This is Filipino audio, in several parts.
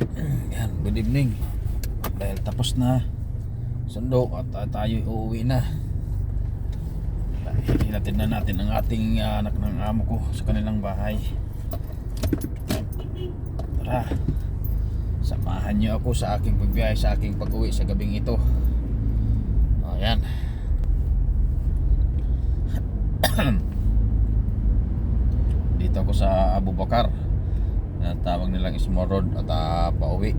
Yan, good evening. Dahil tapos na sundo at uh, tayo uuwi na. Hinatid na natin ang ating uh, anak ng amo ko sa kanilang bahay. Tara. Samahan niyo ako sa aking pagbiyahe sa aking pag-uwi sa gabing ito. O yan. Dito ako sa Abu Bakar na tawag nilang Ismorod at uh, pauwi.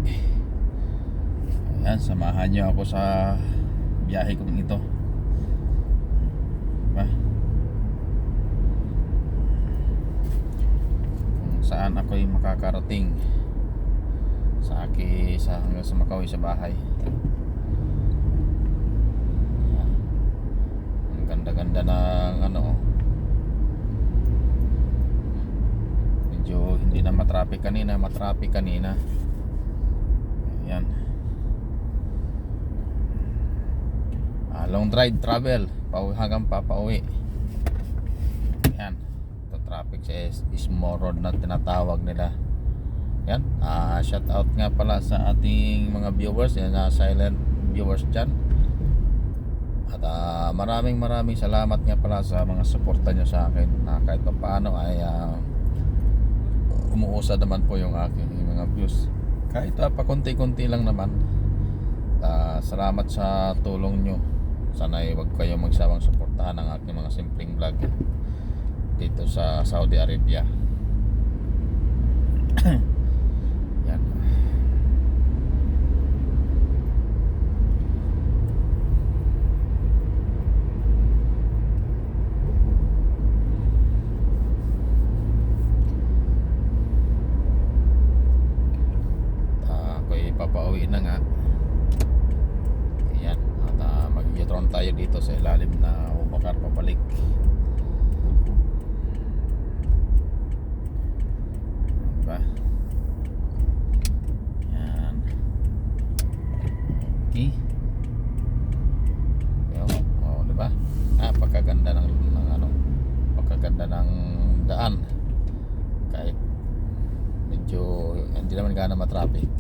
Ayan, samahan niyo ako sa biyahe ko ito. Diba? Kung saan ako'y makakarating sa aki sa hanggang sa Makawi sa bahay. Ang ganda-ganda ng ano medyo hindi na matraffic kanina matraffic kanina. Yan ah, long drive travel pauwi hanggang papauwi. Yan ito traffic sa is, Ismo Road na tinatawag nila. Yan ah, shout out nga pala sa ating mga viewers yan na silent viewers dyan. At ah, maraming maraming salamat nga pala sa mga suporta nyo sa akin na kahit pa paano ay ah, umuusad naman po yung aking mga views. Kahit uh, pa konti-konti lang naman. Ah, salamat sa tulong nyo. Sana ay wag kayo magsawang suportahan ang aking mga simpleng vlog dito sa Saudi Arabia yan Ah, ako'y papauwi na nga Ayan At uh, mag-tron tayo dito sa ilalim na Ubakar papalik Diba? Ayan Okay. Yo, oh, diba? Ah, pagkaganda ng, ng ano Pagkaganda ng daan. Kahit medyo hindi naman gana matraffic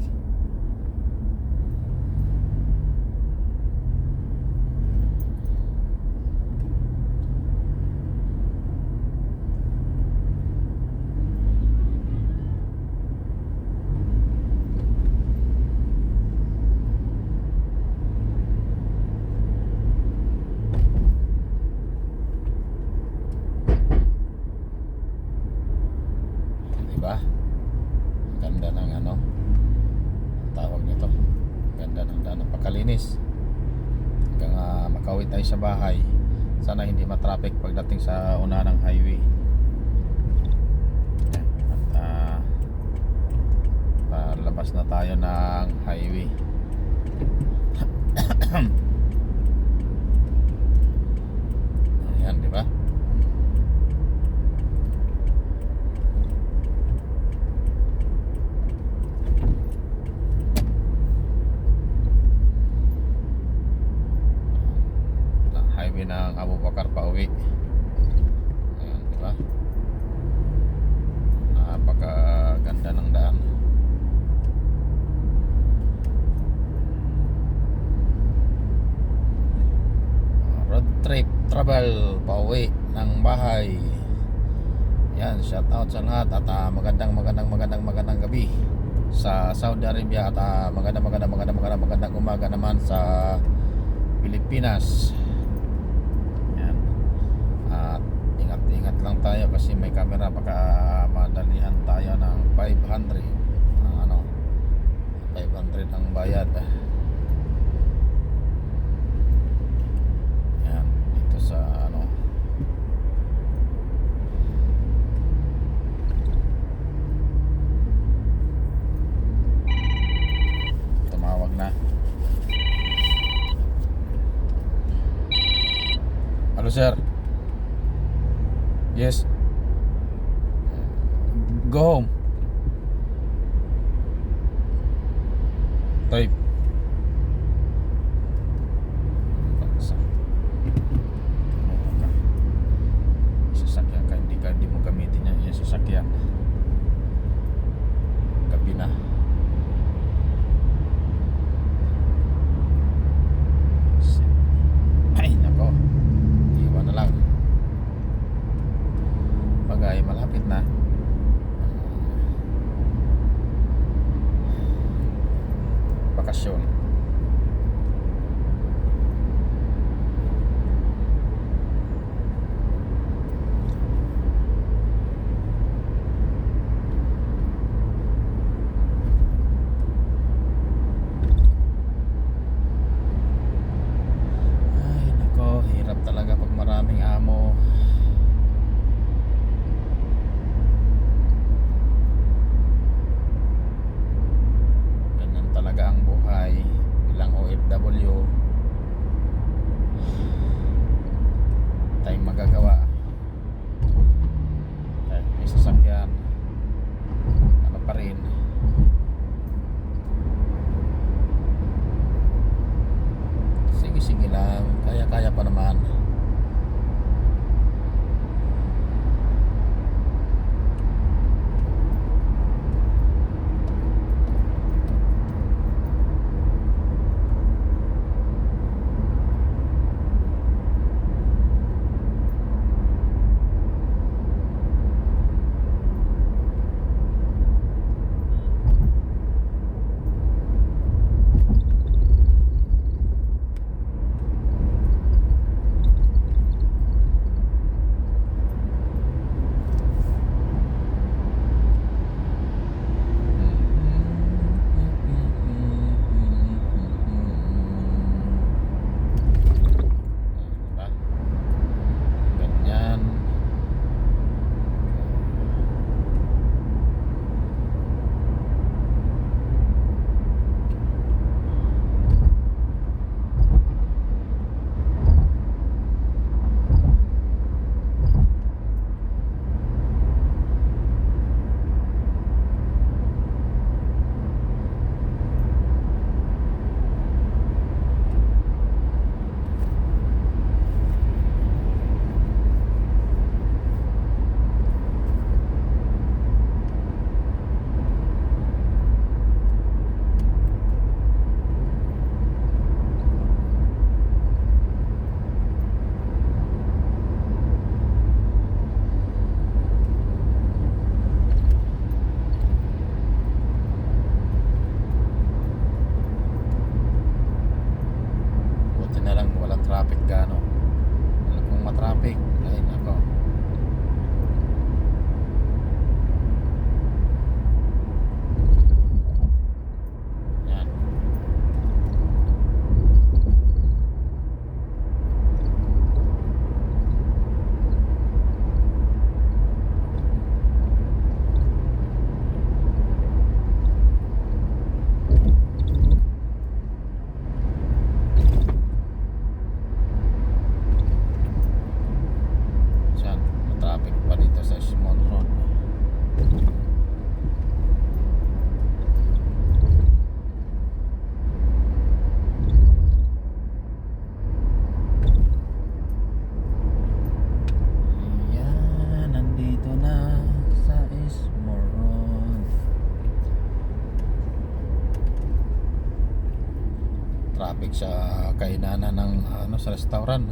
Diba? Ganda ng ano ang tawag nito. Ganda ng daan napakalinis. Makawit tayo sa bahay. Sana hindi matraffic pagdating sa una ng highway. At uh, labas na tayo ng highway. Ayan, di ba? na highway ng Abu Bakar pa uwi ayan di ba napaka ganda ng daan road trip travel pa uwi ng bahay. Yan shout out sa lahat at ah, magandang magandang magandang magandang gabi sa Saudi Arabia at ah, magandang magandang magandang magandang magandang umaga naman sa Pilipinas. Yan. At ingat-ingat lang tayo kasi may camera baka madalihan tayo ng 500 Ah, ano 500 ang bayad yan dito sa ano tumawag na Hello sir. Yes. Go home. Type. เห็นไหม traffic sa kainana ng ano sa restaurant.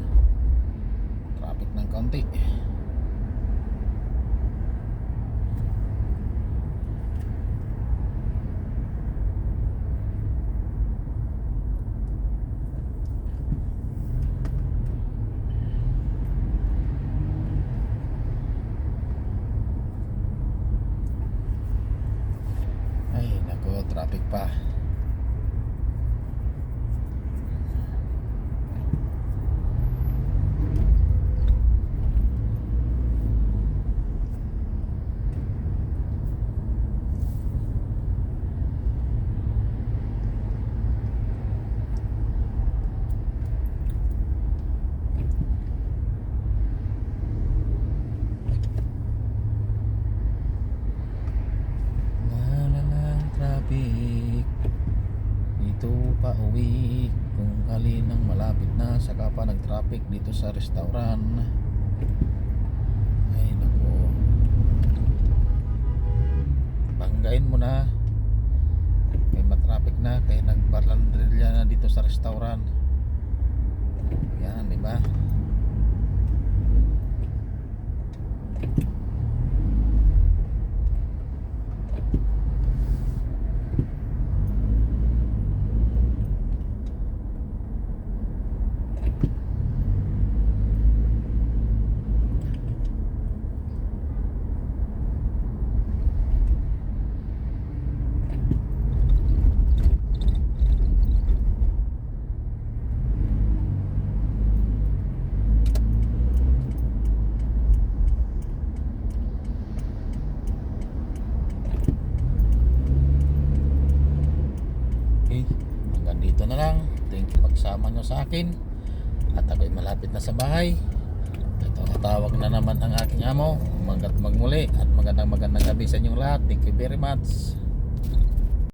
Traffic ng kaunti. traffic dito sa restaurant. Ay nako banggain mo na. Kay matraffic na kay nagbarlandrilya na dito sa restaurant. Yan di ba? Pagsama nyo sa akin. At ako'y malapit na sa bahay. Ito, natawag na naman ang aking amo. Magat magmuli at magandang magandang gabi sa inyong lahat. Thank you very much.